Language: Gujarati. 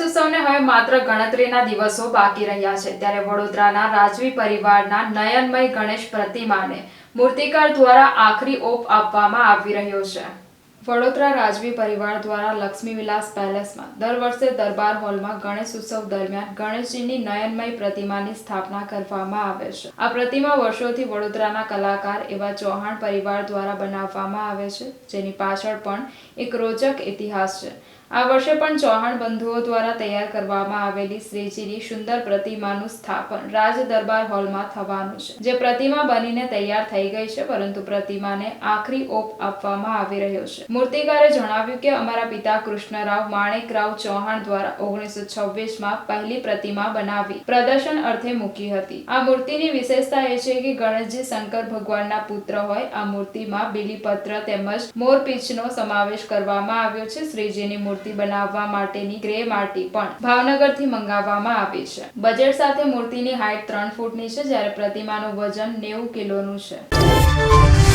ઉત્સવને હવે માત્ર ગણતરીના દિવસો બાકી રહ્યા છે. ત્યારે વડોદરાના રાજવી પરિવારના નયનમય ગણેશ પ્રતિમાને મૂર્તિકાર દ્વારા આખરી ઓપ આપવામાં આવી રહ્યો છે. વડોદરા રાજવી પરિવાર દ્વારા લક્ષ્મી વિલાસ પેલેસમાં દર વર્ષે દરબાર હોલમાં ગણેશ ઉત્સવ દરમિયાન ગણેશજીની નયનમય પ્રતિમાની સ્થાપના કરવામાં આવે છે. આ પ્રતિમા વર્ષોથી વડોદરાના કલાકાર એવા ચૌહાણ પરિવાર દ્વારા બનાવવામાં આવે છે, જેની પાછળ પણ એક રોચક ઇતિહાસ છે. આ વર્ષે પણ ચૌહાણ બંધુઓ દ્વારા તૈયાર કરવામાં આવેલી શ્રીજીની સુંદર પ્રતિમાનું સ્થાપન રાજ દરબાર હોલમાં થવાનું છે. જે પ્રતિમા બનીને તૈયાર થઈ ગઈ છે, પરંતુ પ્રતિમાને આખરી ઓપ આપવામાં આવી રહ્યો છે. મૂર્તિકારે જણાવ્યું કે અમારા પિતા કૃષ્ણરાવ માણેકરાવ ચૌહાણ દ્વારા ઓગણીસો છવ્વીસમાં પહેલી પ્રતિમા બનાવી પ્રદર્શન અર્થે મૂકી હતી. આ મૂર્તિની વિશેષતા એ છે કે ગણેશજી શંકર ભગવાનના પુત્ર હોય, આ મૂર્તિમાં બીલીપત્ર તેમજ મોરપીંછનો સમાવેશ કરવામાં આવ્યો છે. શ્રીજીની મૂર્તિ બનાવવા માટેની ગ્રે માટી પણ ભાવનગરથી મંગાવવામાં આવી છે. બજેટ સાથે મૂર્તિની હાઇટ ત્રણ ફૂટની છે, જ્યારે પ્રતિમાનું વજન નેવું કિલોનું છે.